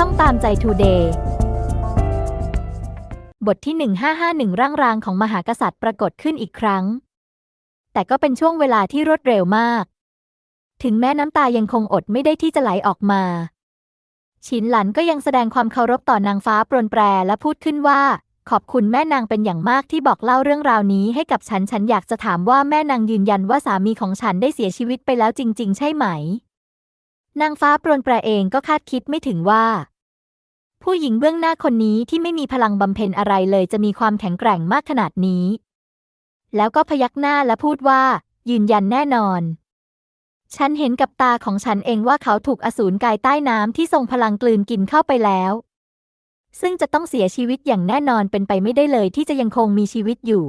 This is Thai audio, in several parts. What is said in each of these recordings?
ช่องตามใจทูเดย์บทที่ 1551 ร่างรางของมหากษัตริย์ปรากฏขึ้นอีกครั้ง แต่ก็เป็นช่วงเวลาที่รวดเร็วมาก ถึงแม้น้ำตายังคงอดไม่ได้ที่จะไหลออกมา ฉินหลันก็ยังแสดงความเคารพต่อนางฟ้าปรนแปรและพูดขึ้นว่า ขอบคุณแม่นางเป็นอย่างมากที่บอกเล่าเรื่องราวนี้ให้กับฉัน ฉันอยากจะถามว่าแม่นางยืนยันว่าสามีของฉันได้เสียชีวิตไปแล้วจริง ๆ ใช่ไหม นางฟ้าปรนแปรเองก็คาดคิดไม่ถึงว่า ผู้หญิงเบื้องหน้าคนนี้ที่ไม่มีพลังบำเพ็ญอะไรเลยจะมีความแข็งแกร่งมากขนาดนี้ แล้วก็พยักหน้าและพูดว่า ยืนยันแน่นอน ฉันเห็นกับตาของฉันเองว่าเขาถูกอสูรกายใต้น้ำที่ทรงพลังกลืนกินเข้าไปแล้ว ซึ่งจะต้องเสียชีวิตอย่างแน่นอนเป็นไปไม่ได้เลยที่จะยังคงมีชีวิตอยู่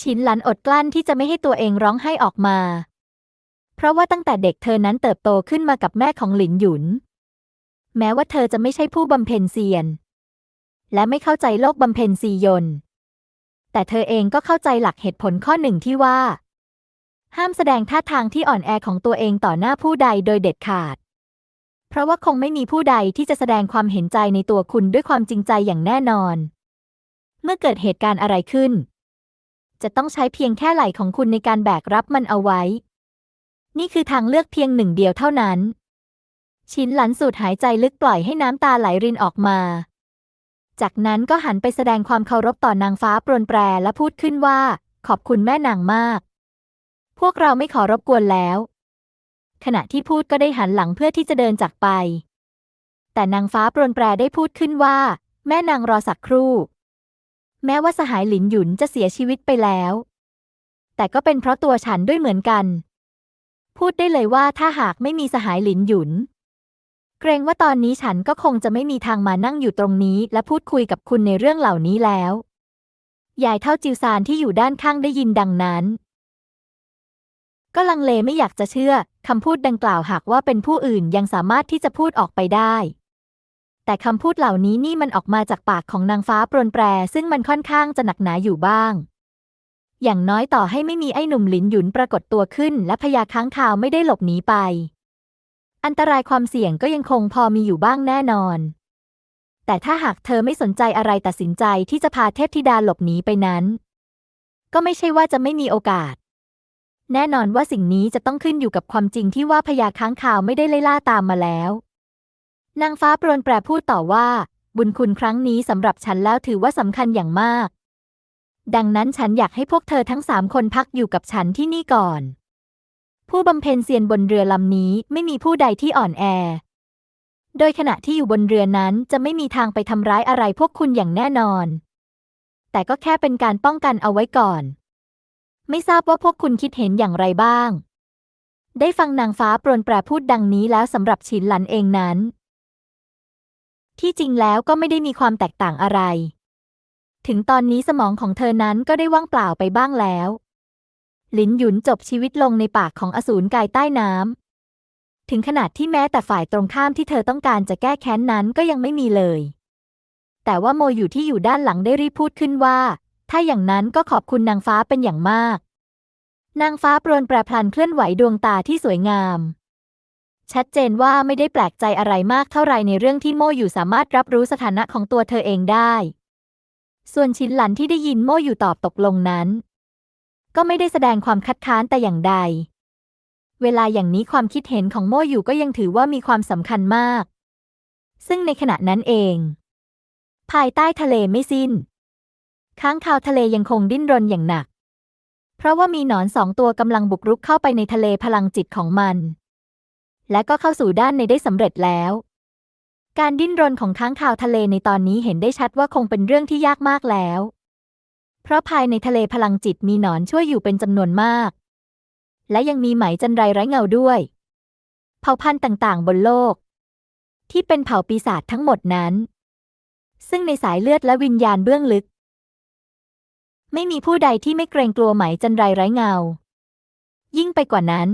ชินหลันอดกลั้นที่จะไม่ให้ตัวเองร้องไห้ออกมา เพราะว่าตั้งแต่เด็กเธอนั้นเติบโตขึ้นมากับแม่ของหลินหยุน แม้ว่าเธอจะไม่ใช่ผู้บำเพ็ญเซียน และไม่เข้าใจโลกบำเพ็ญซียน แต่เธอเองก็เข้าใจหลักเหตุผลข้อหนึ่งที่ว่า ห้ามแสดงท่าทางที่อ่อนแอของตัวเองต่อหน้าผู้ใดโดยเด็ดขาด เพราะว่าคงไม่มีผู้ใดที่จะแสดงความเห็นใจในตัวคุณด้วยความจริงใจอย่างแน่นอน เมื่อเกิดเหตุการณ์อะไรขึ้น จะต้องใช้เพียงแค่ไหล่ของคุณในการแบกรับมันเอาไว้ นี่คือทางเลือกเพียงหนึ่งเดียวเท่านั้น ชินหลันสูดหายใจลึกปล่อยให้น้ำตาไหลรินออกมา จากนั้นก็หันไปแสดงความเคารพต่อนางฟ้าปรนแปรและพูดขึ้นว่า ขอบคุณแม่นางมาก พวกเราไม่ขอรบกวนแล้ว ขณะที่พูดก็ได้หันหลังเพื่อที่จะเดินจากไป แต่นางฟ้าปรนแปรได้พูดขึ้นว่า แม่นางรอสักครู่ แม้ว่าสหายหลินหยุนจะเสียชีวิตไปแล้ว แต่ก็เป็นเพราะตัวฉันด้วยเหมือนกัน พูดได้เลยว่าถ้าหากไม่มีสหายหลินหยุน เกรงว่าตอนนี้ฉันก็คงจะไม่มีทางมานั่งอยู่ตรงนี้ และพูดคุยกับคุณในเรื่องเหล่านี้แล้วยายเท่าจิวซานที่อยู่ด้านข้างได้ยินดังนั้น ก็ลังเลไม่อยากจะเชื่อคำพูดดังกล่าวหากว่าเป็นผู้อื่นยังสามารถที่จะพูดออกไปได้ แต่คำพูดเหล่านี้นี่มันออกมาจากปากของนางฟ้าปรนแปร ซึ่งมันค่อนข้างจะหนักหนาอยู่บ้าง อย่างน้อยต่อให้ไม่มีไอ้หนุ่มหลินหยุนปรากฏตัวขึ้น และพญาค้างคาวไม่ได้หลบหนีไป อันตรายความเสี่ยงก็ยังคงพอมีอยู่บ้างแน่นอน แต่ถ้าหากเธอไม่สนใจอะไรตัดสินใจที่จะพาเทพธิดาหลบหนีไปนั้น ก็ไม่ใช่ว่าจะไม่มีโอกาส แน่นอนว่าสิ่งนี้จะต้องขึ้นอยู่กับความจริงที่ว่าพญาค้างคาวไม่ได้ไล่ล่าตามมาแล้ว นางฟ้าปรนแปรพูดต่อว่า บุญคุณครั้งนี้สำหรับฉันแล้วถือว่าสำคัญอย่างมาก ดังนั้นฉันอยากให้พวกเธอทั้งสามคนพักอยู่กับฉันที่นี่ก่อน ผู้บำเพ็ญเซียนบนเรือลำนี้ไม่มีผู้ใดที่อ่อนแอ โดยขณะที่อยู่บนเรือนั้นจะไม่มีทางไปทำร้ายอะไรพวกคุณอย่างแน่นอน แต่ก็แค่เป็นการป้องกันเอาไว้ก่อน ไม่ทราบว่าพวกคุณคิดเห็นอย่างไรบ้าง ได้ฟังนางฟ้าปรนแปรพูดดังนี้แล้วสำหรับฉินหลันเองนั้น ที่จริงแล้วก็ไม่ได้มีความแตกต่างอะไร ถึงตอนนี้สมองของเธอนั้นก็ได้ว่างเปล่าไปบ้างแล้ว หลินหยุนจบชีวิตลงในปากของอสูรกายใต้น้ำ ถึงขนาดที่แม้แต่ฝ่ายตรงข้ามที่เธอต้องการจะแก้แค้นนั้นก็ยังไม่มีเลย แต่ว่าโมอยู่ที่อยู่ด้านหลังได้รีบพูดขึ้นว่า ถ้าอย่างนั้นก็ขอบคุณนางฟ้าเป็นอย่างมาก นางฟ้าปรนแปรพลันเคลื่อนไหวดวงตาที่สวยงาม ชัดเจนว่าไม่ได้แปลกใจอะไรมากเท่าไรในเรื่องที่โมอยู่สามารถรับรู้สถานะของตัวเธอเองได้ ส่วนชินหลันที่ได้ยินโม่อยู่ตอบตกลงนั้น ก็ไม่ได้แสดงความคัดค้านแต่อย่างใด เวลาอย่างนี้ความคิดเห็นของโม่อยู่ก็ยังถือว่ามีความสำคัญมาก ซึ่งในขณะนั้นเอง ภายใต้ทะเลไม่สิ้น ค้างคาวทะเลยังคงดิ้นรนอย่างหนัก เพราะว่ามีหนอนสองตัวกำลังบุกรุกเข้าไปในทะเลพลังจิตของมัน และก็เข้าสู่ด้านในได้สำเร็จแล้ว การดิ้นรนของค้างคาวทะเลในตอนนี้เห็นได้ชัดว่าคงเป็นเรื่องที่ยากมากแล้ว เพราะภายในทะเลพลังจิตมีหนอนช่วยอยู่เป็นจำนวนมาก และยังมีไหมจันไรไร้เงาด้วย เผ่าพันธุ์ต่างๆ บนโลก ที่เป็นเผ่าปีศาจทั้งหมดนั้น ซึ่งในสายเลือดและวิญญาณเบื้องลึก ไม่มีผู้ใดที่ไม่เกรงกลัวไหมจันไรไร้เงา ยิ่งไปกว่านั้น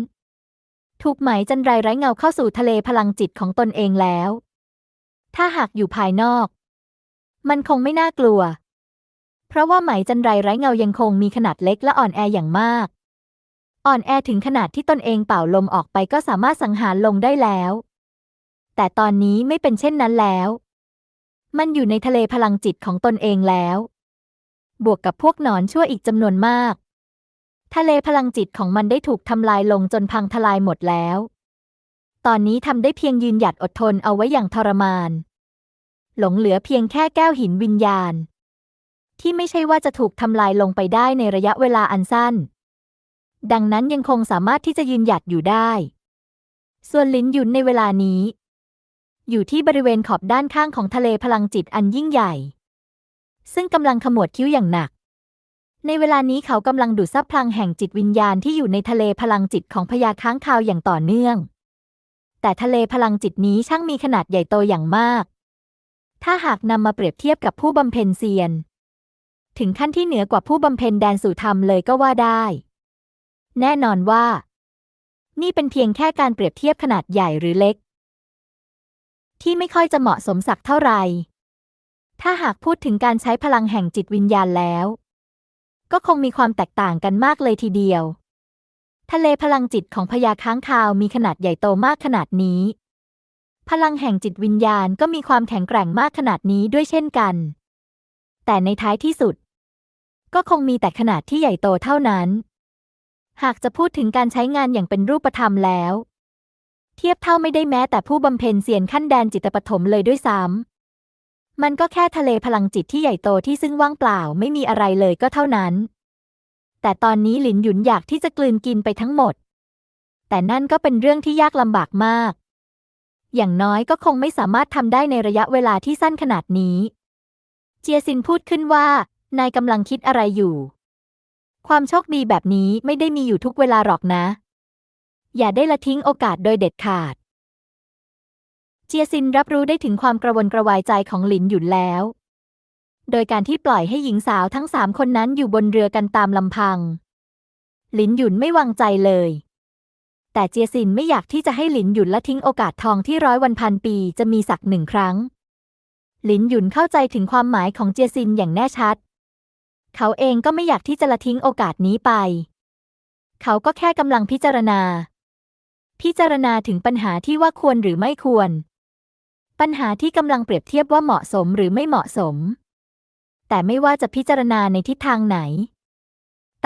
ถูกไหมจันไรไร้เงาเข้าสู่ทะเลพลังจิตของตนเองแล้ว ถ้าหากอยู่ภายนอก มันคงไม่น่ากลัว เพราะว่าไหมจันไรไร้เงายังคงมีขนาดเล็กและอ่อนแออย่างมาก อ่อนแอถึงขนาดที่ตนเองเป่าลมออกไปก็สามารถสังหารลงได้แล้ว แต่ตอนนี้ไม่เป็นเช่นนั้นแล้ว มันอยู่ในทะเลพลังจิตของตนเองแล้ว บวกกับพวกหนอนชั่วอีกจำนวนมาก ทะเลพลังจิตของมันได้ถูกทำลายลงจนพังทลายหมดแล้ว ตอนนี้ทำได้เพียงยืนหยัดอดทนเอาไว้อย่างทรมาน หลงเหลือเพียงแค่แก้วหินวิญญาณ ที่ไม่ใช่ว่าจะถูกทำลายลงไปได้ในระยะเวลาอันสั้น ดังนั้นยังคงสามารถที่จะยืนหยัดอยู่ได้ ส่วนลินหยุนในเวลานี้ อยู่ที่บริเวณขอบด้านข้างของทะเลพลังจิตอันยิ่งใหญ่ ซึ่งกำลังขมวดคิ้วอย่างหนักในเวลานี้เขากำลังดูดซับพลังแห่งจิตวิญญาณที่อยู่ในทะเลพลังจิตของพญาค้างคาวอย่างต่อเนื่อง แต่ทะเลพลังจิตนี้ช่างมีขนาดใหญ่โตอย่างมาก ถ้าหากนำมาเปรียบเทียบกับผู้บำเพ็ญเซียน ถึงขั้นที่เหนือกว่าผู้บำเพ็ญแดนสู่ธรรมเลยก็ว่าได้ แน่นอนว่า นี่เป็นเพียงแค่การเปรียบเทียบขนาดใหญ่หรือเล็ก ที่ไม่ค่อยจะเหมาะสมสักเท่าไหร่ถ้าหากพูดถึงการใช้พลังแห่งจิตวิญญาณแล้ว ก็คงมีความแตกต่างกันมากเลยทีเดียว ทะเลพลังจิตของพญาค้างคาวมีขนาดใหญ่โตมากขนาดนี้ พลังแห่งจิตวิญญาณก็มีความแข็งแกร่งมากขนาดนี้ด้วยเช่นกัน แต่ในท้ายที่สุด ก็คงมีแต่ขนาดที่ใหญ่โตเท่านั้น หากจะพูดถึงการใช้งานอย่างเป็นรูปธรรมแล้ว เทียบเท่าไม่ได้แม้แต่ผู้บำเพ็ญเสียนขั้นแดนจิตปฐมเลยด้วยซ้ำมันก็แค่ทะเลพลังจิตที่ใหญ่โตที่ซึ่งว่างเปล่าไม่มีอะไรเลยก็เท่านั้น แต่ตอนนี้หลินหยุนอยากที่จะกลืนกินไปทั้งหมด แต่นั่นก็เป็นเรื่องที่ยากลำบากมาก อย่างน้อยก็คงไม่สามารถทำได้ในระยะเวลาที่สั้นขนาดนี้ เจียซินพูดขึ้นว่า นายกำลังคิดอะไรอยู่ ความโชคดีแบบนี้ไม่ได้มีอยู่ทุกเวลาหรอกนะ อย่าได้ละทิ้งโอกาสโดยเด็ดขาด เจียซินรับรู้ได้ถึงความกระวนกระวายใจของหลินหยุนแล้ว โดยการที่ปล่อยให้หญิงสาวทั้งสามคนนั้นอยู่บนเรือกันตามลำพัง หลินหยุนไม่วางใจเลย แต่เจียซินไม่อยากที่จะให้หลินหยุนละทิ้งโอกาสทองที่ร้อยวันพันปีจะมีสักหนึ่งครั้ง หลินหยุนเข้าใจถึงความหมายของเจียซินอย่างแน่ชัด เขาเองก็ไม่อยากที่จะละทิ้งโอกาสนี้ไป เขาก็แค่กำลังพิจารณา พิจารณาถึงปัญหาที่ว่าควรหรือไม่ควร ปัญหาที่กำลังเปรียบเทียบว่าเหมาะสมหรือไม่เหมาะสม แต่ไม่ว่าจะพิจารณาในทิศทางไหน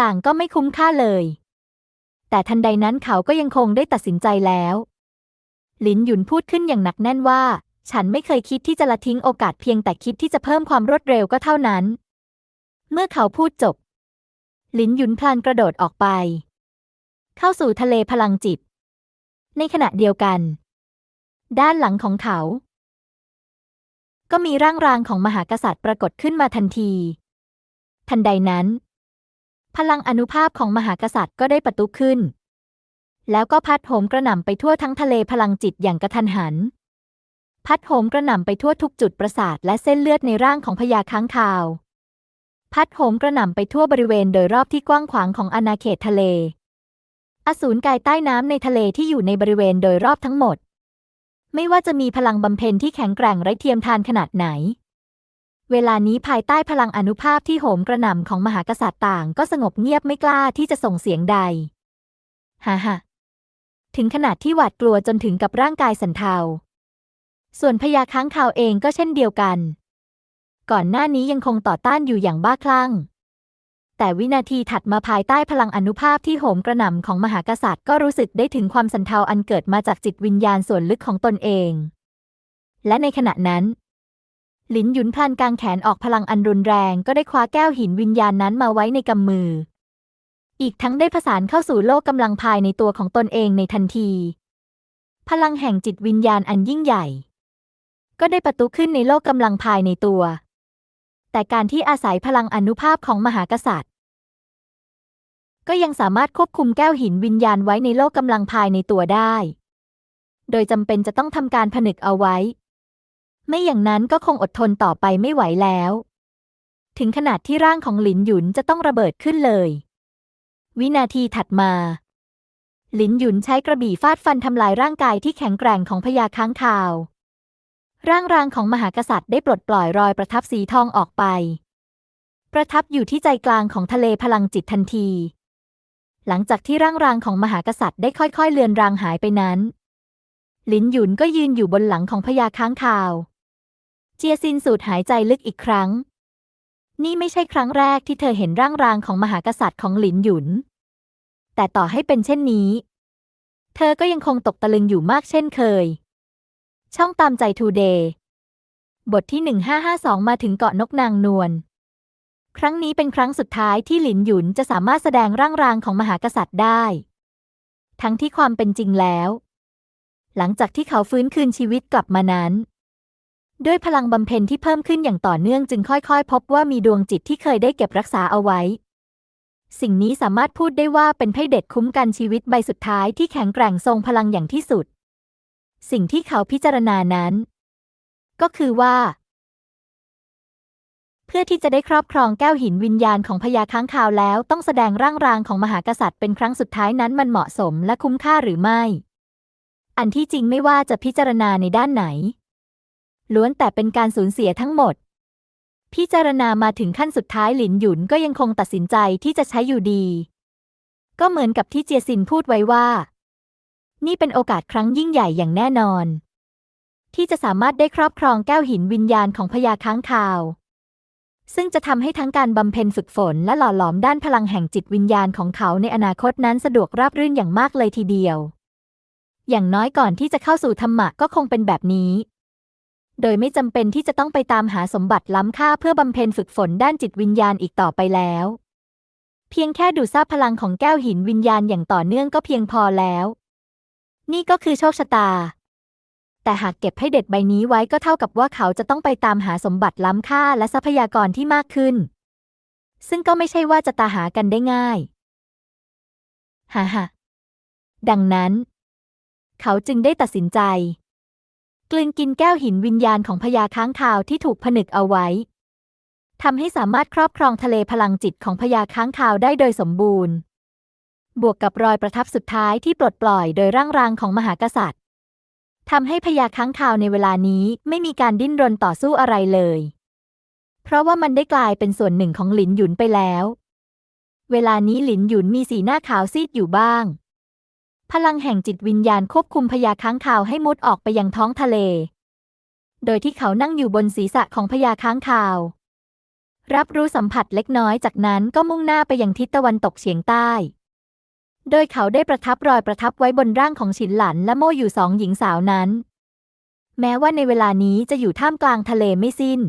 ต่างก็ไม่คุ้มค่าเลย แต่ทันใดนั้นเขาก็ยังคงได้ตัดสินใจแล้ว หลินหยุนพูดขึ้นอย่างหนักแน่นว่า ฉันไม่เคยคิดที่จะละทิ้งโอกาสเพียงแต่คิดที่จะเพิ่มความรวดเร็วก็เท่านั้น เมื่อเขาพูดจบ หลินหยุนพลันกระโดดออกไป เข้าสู่ทะเลพลังจิต ในขณะเดียวกัน ด้านหลังของเขา ก็มีร่างรางของมหากษัตริย์ปรากฏขึ้นมาทันที ทันใดนั้น พลังอนุภาพของมหากษัตริย์ก็ได้ประตุขึ้น แล้วก็พัดโหมกระหน่ำไปทั่วทั้งทะเลพลังจิตอย่างกระทันหัน พัดโหมกระหน่ำไปทั่วทุกจุดประสาทและเส้นเลือดในร่างของพญาค้างคาว พัดโหมกระหน่ำไปทั่วบริเวณโดยรอบที่กว้างขวางของอาณาเขตทะเล อสูรกายใต้น้ำในทะเลที่อยู่ในบริเวณโดยรอบทั้งหมด ไม่ว่าจะมีพลังบำเพ็ญที่แข็งแกร่งไร้เทียมทานขนาดไหน เวลานี้ภายใต้พลังอนุภาพที่โหมกระหน่ำของมหากษัตริย์ต่างก็สงบเงียบไม่กล้าที่จะส่งเสียงใด ฮ่าฮ่าถึงขนาดที่หวาดกลัวจนถึงกับร่างกายสั่นเทา ส่วนพญาค้างคาวเองก็เช่นเดียวกัน ก่อนหน้านี้ยังคงต่อต้านอยู่อย่างบ้าคลั่ง แต่วินาทีถัดมาภายใต้พลังอนุภาพที่โหมกระหน่ำของมหากษัตริย์ก็รู้สึกได้ถึงความสันเทาอันเกิดมาจากจิตวิญญาณส่วนลึกของตนเอง และในขณะนั้น หลินหยุนพลันกางแขนออกพลังอันรุนแรงก็ได้คว้าแก้วหินวิญญาณนั้นมาไว้ในกำมือ อีกทั้งได้ผสานเข้าสู่โลกกำลังภายในตัวของตนเองในทันที พลังแห่งจิตวิญญาณอันยิ่งใหญ่ ก็ได้ประตุขึ้นในโลกกำลังภายในตัว แต่การที่อาศัยพลังอนุภาพของมหากษัตริย์ ก็ยังสามารถควบคุมแก้วหินวิญญาณไว้ในโลกกำลังภายในตัวได้ โดยจำเป็นจะต้องทำการผนึกเอาไว้ ไม่อย่างนั้นก็คงอดทนต่อไปไม่ไหวแล้ว ถึงขนาดที่ร่างของหลินหยุนจะต้องระเบิดขึ้นเลย วินาทีถัดมาหลินหยุนใช้กระบี่ฟาดฟันทำลายร่างกายที่แข็งแกร่งของพญาค้างคาว ร่างรางของมหากษัตริย์ได้ปลดปล่อยรอยประทับสีทองออกไป ประทับอยู่ที่ใจกลางของทะเลพลังจิตทันที หลังจากที่ร่างรางของมหากษัตริย์ได้ค่อยๆ เลือนรางหายไปนั้นลินหยุนก็ยืนอยู่บนหลังของพญาค้างคาว เจียซินสูดหายใจลึกอีกครั้ง นี่ไม่ใช่ครั้งแรกที่เธอเห็นร่างรางของมหากษัตริย์ของหลินหยุน แต่ต่อให้เป็นเช่นนี้ เธอก็ยังคงตกตะลึงอยู่มากเช่นเคย ช่องตามใจทูเดย์บทที่ 1552 มาถึงเกาะนกนางนวล ครั้งนี้เป็นครั้งสุดท้ายที่หลินหยุนจะสามารถแสดงร่างรางของมหากษัตริย์ได้ ทั้งที่ความเป็นจริงแล้ว หลังจากที่เขาฟื้นคืนชีวิตกลับมานั้น ด้วยพลังบำเพ็ญที่เพิ่มขึ้นอย่างต่อเนื่องจึงค่อยๆ พบว่ามีดวงจิตที่เคยได้เก็บรักษาเอาไว้ สิ่งนี้สามารถพูดได้ว่าเป็นไพ่เด็ดคุ้มกันชีวิตใบสุดท้ายที่แข็งแกร่งทรงพลังอย่างที่สุด สิ่งที่เขาพิจารณานั้น ก็คือว่า เพื่อที่จะได้ครอบครองแก้วหินวิญญาณของพญาค้างคาวแล้วต้องแสดงร่างรางของมหากษัตริย์เป็นครั้งสุดท้ายนั้นมันเหมาะสมและคุ้มค่าหรือไม่ อันที่จริงไม่ว่าจะพิจารณาในด้านไหน ล้วนแต่เป็นการสูญเสียทั้งหมด พิจารณามาถึงขั้นสุดท้ายหลินหยุนก็ยังคงตัดสินใจที่จะใช้อยู่ดี ก็เหมือนกับที่เจียซินพูดไว้ว่า นี่เป็นโอกาสครั้งยิ่งใหญ่อย่างแน่นอน ที่จะสามารถได้ครอบครองแก้วหินวิญญาณของพญาค้างคาว ซึ่งจะทำให้ทั้งการบำเพ็ญฝึกฝนและหล่อหลอมด้านพลังแห่งจิตวิญญาณของเขาในอนาคตนั้นสะดวกราบรื่นอย่างมากเลยทีเดียว อย่างน้อยก่อนที่จะเข้าสู่ธรรมะก็คงเป็นแบบนี้โดยไม่จำเป็นที่จะต้องไปตามหาสมบัติล้ำค่าเพื่อบำเพ็ญฝึกฝนด้านจิตวิญญาณอีกต่อไปแล้ว เพียงแค่ดูดซาบพลังของแก้วหินวิญญาณอย่างต่อเนื่องก็เพียงพอแล้ว นี่ก็คือโชคชะตา แต่หากเก็บให้เด็ดใบนี้ไว้ก็เท่ากับว่าเขาจะต้องไปตามหาสมบัติล้ำค่าและทรัพยากรที่มากขึ้น ซึ่งก็ไม่ใช่ว่าจะตาหากันได้ง่ายฮ่าฮ่าดังนั้น เขาจึงได้ตัดสินใจ กลืนกินแก้วหินวิญญาณของพญาค้างคาวที่ถูกผนึกเอาไว้ทำให้สามารถครอบครองทะเลพลังจิตของพญาค้างคาวได้โดยสมบูรณ์ บวกกับรอยประทับสุดท้ายที่ปลดปล่อยโดยร่างรางของมหากษัตริย์ทำให้พญาค้างคาวในเวลานี้ไม่มีการดิ้นรนต่อสู้อะไรเลย เพราะว่ามันได้กลายเป็นส่วนหนึ่งของหลินหยุนไปแล้ว เวลานี้หลินหยุนมีสีหน้าขาวซีดอยู่บ้าง พลังแห่งจิตวิญญาณควบคุมพญาค้างคาวให้มุดออกไปยังท้องทะเล โดยที่เขานั่งอยู่บนศีรษะของพญาค้างคาว รับรู้สัมผัสเล็กน้อยจากนั้นก็มุ่งหน้าไปยังทิศตะวันตกเฉียงใต้ โดยเขาได้ประทับรอยประทับไว้บนร่างของฉินหลันและโม่อยู่สองหญิงสาวนั้น แม้ว่าในเวลานี้จะอยู่ท่ามกลางทะเลไม่สิ้น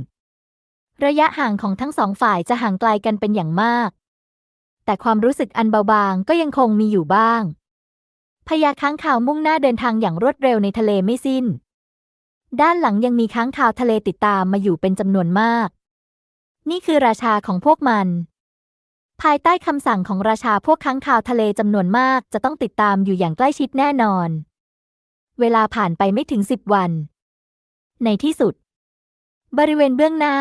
ระยะห่างของทั้งสองฝ่ายจะห่างไกลกันเป็นอย่างมาก แต่ความรู้สึกอันเบาบางก็ยังคงมีอยู่บ้างพญาค้างคาวมุ่งหน้าเดินทางอย่างรวดเร็วในทะเลไม่สิ้น ด้านหลังยังมีค้างคาวทะเลติดตามมาอยู่เป็นจำนวนมาก นี่คือราชาของพวกมัน ภายใต้คำสั่งของราชาพวกค้างคาวทะเลจำนวนมากจะต้องติดตามอยู่อย่างใกล้ชิดแน่นอน เวลาผ่านไปไม่ถึงสิบวัน ในที่สุด บริเวณเบื้องหน้า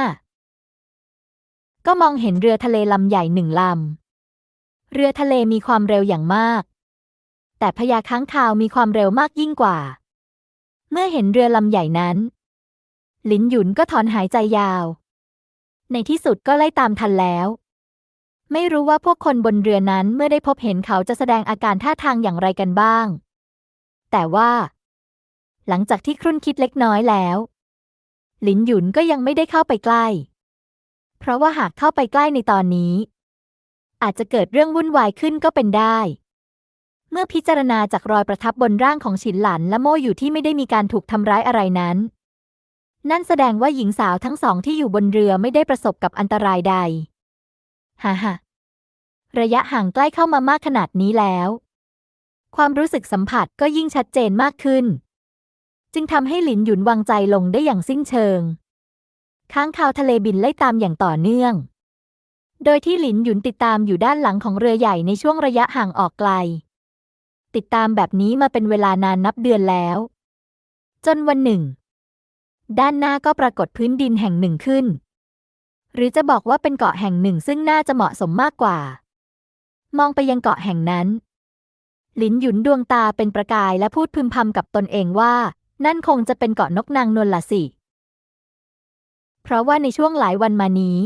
ก็มองเห็นเรือทะเลลำใหญ่หนึ่งลำ เรือทะเลมีความเร็วอย่างมาก แต่พญาค้างคาวมีความเร็วมากยิ่งกว่า เมื่อเห็นเรือลำใหญ่นั้น ลินหยุนก็ถอนหายใจยาว ในที่สุดก็ไล่ตามทันแล้ว ไม่รู้ว่าพวกคนบนเรือนั้นเมื่อได้พบเห็นเขาจะแสดงอาการท่าทางอย่างไรกันบ้าง แต่ว่า หลังจากที่ครุ่นคิดเล็กน้อยแล้ว หลินหยุนก็ยังไม่ได้เข้าไปใกล้ เพราะว่าหากเข้าไปใกล้ในตอนนี้ อาจจะเกิดเรื่องวุ่นวายขึ้นก็เป็นได้ เมื่อพิจารณาจากรอยประทับบนร่างของฉินหลันและโม่อยู่ที่ไม่ได้มีการถูกทำร้ายอะไรนั้น นั่นแสดงว่าหญิงสาวทั้งสองที่อยู่บนเรือไม่ได้ประสบกับอันตรายใด ฮ่าฮ่าระยะห่างใกล้เข้ามามากขนาดนี้แล้ว ความรู้สึกสัมผัสก็ยิ่งชัดเจนมากขึ้น จึงทำให้หลินหยุนวางใจลงได้อย่างสิ้นเชิง ค้างคาวทะเลบินไล่ตามอย่างต่อเนื่อง โดยที่หลินหยุนติดตามอยู่ด้านหลังของเรือใหญ่ในช่วงระยะห่างออกไกล ติดตามแบบนี้มาเป็นเวลานานนับเดือนแล้ว จนวันหนึ่ง ด้านหน้าก็ปรากฏพื้นดินแห่งหนึ่งขึ้น หรือจะบอกว่าเป็นเกาะแห่งหนึ่งซึ่งน่าจะเหมาะสมมากกว่า มองไปยังเกาะแห่งนั้น หลินหยุนดวงตาเป็นประกายและพูดพึมพำกับตนเองว่า นั่นคงจะเป็นเกาะนกนางนวลละสิ เพราะว่าในช่วงหลายวันมานี้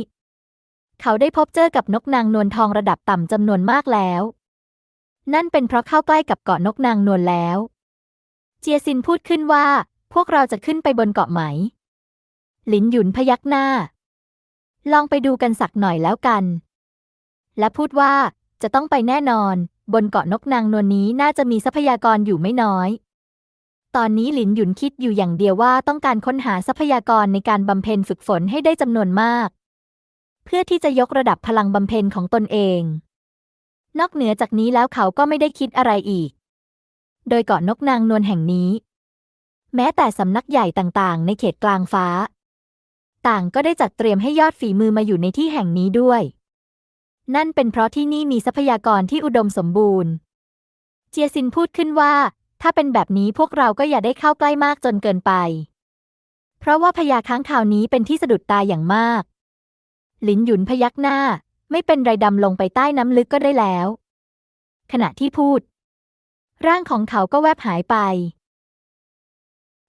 เขาได้พบเจอกับนกนางนวลทองระดับต่ำจำนวนมากแล้ว นั่นเป็นเพราะเข้าใกล้กับเกาะนกนางนวลแล้ว เจียซินพูดขึ้นว่า พวกเราจะขึ้นไปบนเกาะไหม หลินหยุนพยักหน้า ลองไปดูกันสักหน่อยแล้วกัน และพูดว่าจะต้องไปแน่นอน บนเกาะนกนางนวลนี้น่าจะมีทรัพยากรอยู่ไม่น้อย ตอนนี้หลินหยุนคิดอยู่อย่างเดียวว่าต้องการค้นหาทรัพยากรในการบำเพ็ญฝึกฝนให้ได้จำนวนมาก เพื่อที่จะยกระดับพลังบำเพ็ญของตนเอง นอกเหนือจากนี้แล้วเขาก็ไม่ได้คิดอะไรอีก โดยเกาะนกนางนวลแห่งนี้ แม้แต่สำนักใหญ่ต่างๆ ในเขตกลางฟ้า ต่างก็ได้จัดเตรียมให้ยอดฝีมือมาอยู่ในที่แห่งนี้ด้วย นั่นเป็นเพราะที่นี่มีทรัพยากรที่อุดมสมบูรณ์ เจียซินพูดขึ้นว่า ถ้าเป็นแบบนี้พวกเราก็อย่าได้เข้าใกล้มากจนเกินไป เพราะว่าพญาค้างคาวนี้เป็นที่สะดุดตาอย่างมาก หลินหยุนพยักหน้า ไม่เป็นไรดำลงไปใต้น้ำลึกก็ได้แล้ว ขณะที่พูด ร่างของเขาก็แวบหายไป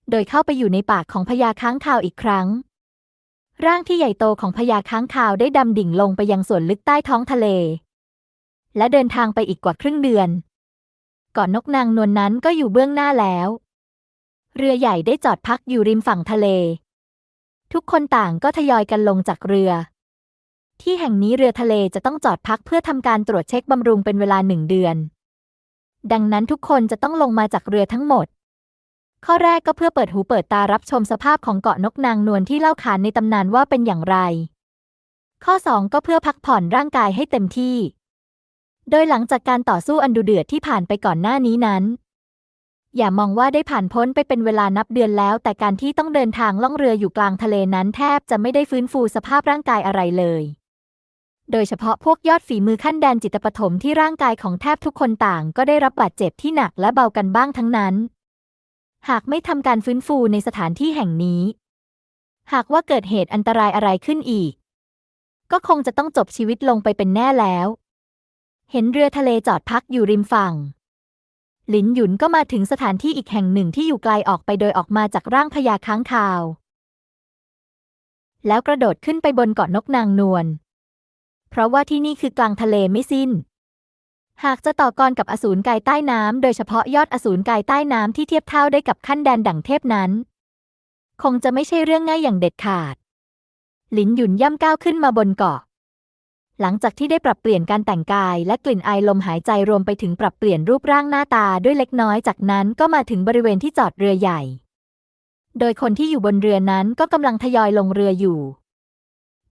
โดยเข้าไปอยู่ในปากของพญาค้างคาวอีกครั้ง ร่างที่ใหญ่โตของพญาค้างคาวได้ดำดิ่งลงไปยังส่วนลึกใต้ท้องทะเล และเดินทางไปอีกกว่าครึ่งเดือน ก่อนนกนางนวลนนั้นก็อยู่เบื้องหน้าแล้ว เรือใหญ่ได้จอดพักอยู่ริมฝั่งทะเล ทุกคนต่างก็ทยอยกันลงจากเรือ ที่แห่งนี้เรือทะเลจะต้องจอดพักเพื่อทำการตรวจเช็คบำรุงเป็นเวลาหนึ่งเดือน ดังนั้นทุกคนจะต้องลงมาจากเรือทั้งหมด ข้อแรกก็เพื่อเปิดหูเปิดตารับชมสภาพของเกาะนกนางนวลที่เล่าขานในตำนานว่าเป็นอย่างไร ข้อ 2 ก็เพื่อพักผ่อนร่างกายให้เต็มที่ โดยหลังจากการต่อสู้อันดุเดือดที่ผ่านไปก่อนหน้านี้นั้น อย่ามองว่าได้ผ่านพ้นไปเป็นเวลานับเดือนแล้ว แต่การที่ต้องเดินทางล่องเรืออยู่กลางทะเลนั้นแทบจะไม่ได้ฟื้นฟูสภาพร่างกายอะไรเลย โดยเฉพาะพวกยอดฝีมือขั้นแดนจิตปฐมที่ร่างกายของแทบทุกคนต่าง ก็ได้รับบาดเจ็บที่หนักและเบากันบ้างทั้งนั้น หากไม่ทำการฟื้นฟูในสถานที่แห่งนี้ หากว่าเกิดเหตุอันตรายอะไรขึ้นอีก ก็คงจะต้องจบชีวิตลงไปเป็นแน่แล้ว เห็นเรือทะเลจอดพักอยู่ริมฝั่ง หลินหยุนก็มาถึงสถานที่อีกแห่งหนึ่งที่อยู่ไกลออกไปโดยออกมาจากร่างพญาค้างคาว แล้วกระโดดขึ้นไปบนเกาะนกนางนวล เพราะว่าที่นี่คือกลางทะเลไม่สิ้น หากจะต่อกรกับอสูรกายใต้น้ำ โดยเฉพาะยอดอสูรกายใต้น้ำที่เทียบเท่าได้กับขั้นแดนดั่งเทพนั้น คงจะไม่ใช่เรื่องง่ายอย่างเด็ดขาด หลินหยุนย่ำก้าวขึ้นมาบนเกาะ หลังจากที่ได้ปรับเปลี่ยนการแต่งกายและกลิ่นไอายลมหายใจรวมไปถึงปรับเปลี่ยนรูปร่างหน้าตาด้วยเล็กน้อยจากนั้นก็มาถึงบริเวณที่จอดเรือใหญ่ โดยคนที่อยู่บนเรือนั้นก็กำลังทยอยลงเรืออยู่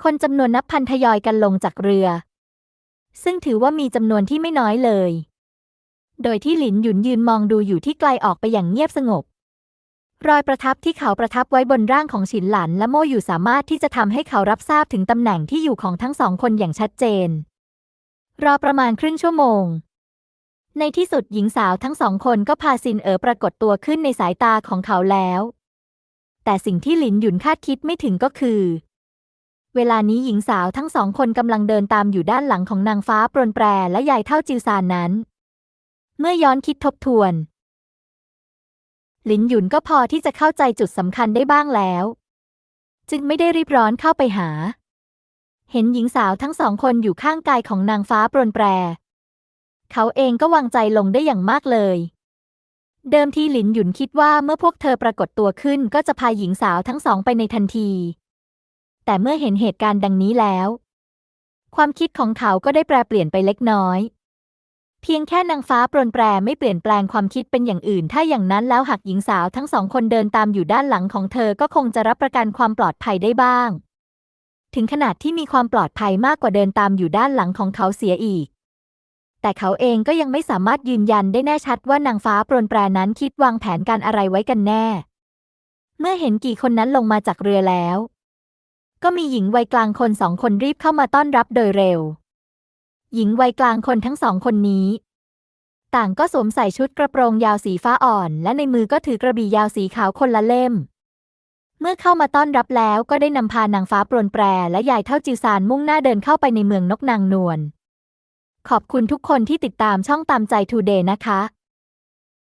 คนจำนวนนับพันทยอยกันลงจากเรือ ซึ่งถือว่ามีจำนวนที่ไม่น้อยเลย โดยที่หลินหยุนยืนมองดูอยู่ที่ไกลออกไปอย่างเงียบสงบ รอยประทับที่เขาประทับไว้บนร่างของฉินหลันและโม่อยู่สามารถที่จะทำให้เขารับทราบถึงตำแหน่งที่อยู่ของทั้งสองคนอย่างชัดเจน รอประมาณครึ่งชั่วโมง ในที่สุดหญิงสาวทั้งสองคนก็พาซินเอ๋อปรากฏตัวขึ้นในสายตาของเขาแล้ว แต่สิ่งที่หลินหยุนคาดคิดไม่ถึงก็คือ เวลานี้หญิงสาวทั้งสองคนกำลังเดินตามอยู่ด้านหลังของนางฟ้าปรนแปรและยายเท่าจิวซานนั้น เมื่อย้อนคิดทบทวน หลินหยุนก็พอที่จะเข้าใจจุดสำคัญได้บ้างแล้ว จึงไม่ได้รีบร้อนเข้าไปหา เห็นหญิงสาวทั้งสองคนอยู่ข้างกายของนางฟ้าปรนแปร เขาเองก็วางใจลงได้อย่างมากเลยเดิมทีหลินหยุนคิดว่าเมื่อพวกเธอปรากฏตัวขึ้นก็จะพาหญิงสาวทั้งสองไปในทันที แต่เมื่อเห็นเหตุการณ์ดังนี้แล้ว ความคิดของเขาก็ได้แปรเปลี่ยนไปเล็กน้อย เพียงแค่นางฟ้าปรนแปรไม่เปลี่ยนแปลงความคิดเป็นอย่างอื่น ถ้าอย่างนั้นแล้วหากหญิงสาวทั้งสองคนเดินตามอยู่ด้านหลังของเธอก็คงจะรับประกันความปลอดภัยได้บ้าง ถึงขนาดที่มีความปลอดภัยมากกว่าเดินตามอยู่ด้านหลังของเขาเสียอีกแต่เขาเองก็ยังไม่สามารถยืนยันได้แน่ชัดว่านางฟ้าปรนแปรนั้นคิดวางแผนการอะไรไว้กันแน่ เมื่อเห็นกี่คนนั้นลงมาจากเรือแล้ว ก็มีหญิงวัยกลางคนสองคนรีบเข้ามาต้อนรับโดยเร็ว หญิงวัยกลางคนทั้งสองคนนี้ ต่างก็สวมใส่ชุดกระโปรงยาวสีฟ้าอ่อน และในมือก็ถือกระบี่ยาวสีขาวคนละเล่ม เมื่อเข้ามาต้อนรับแล้วก็ได้นำพานางฟ้าปรนแปรและยายเท่าจิวซานมุ่งหน้าเดินเข้าไปในเมืองนกนางนวลขอบคุณทุกคนที่ติดตามช่องตามใจทูเดย์นะคะ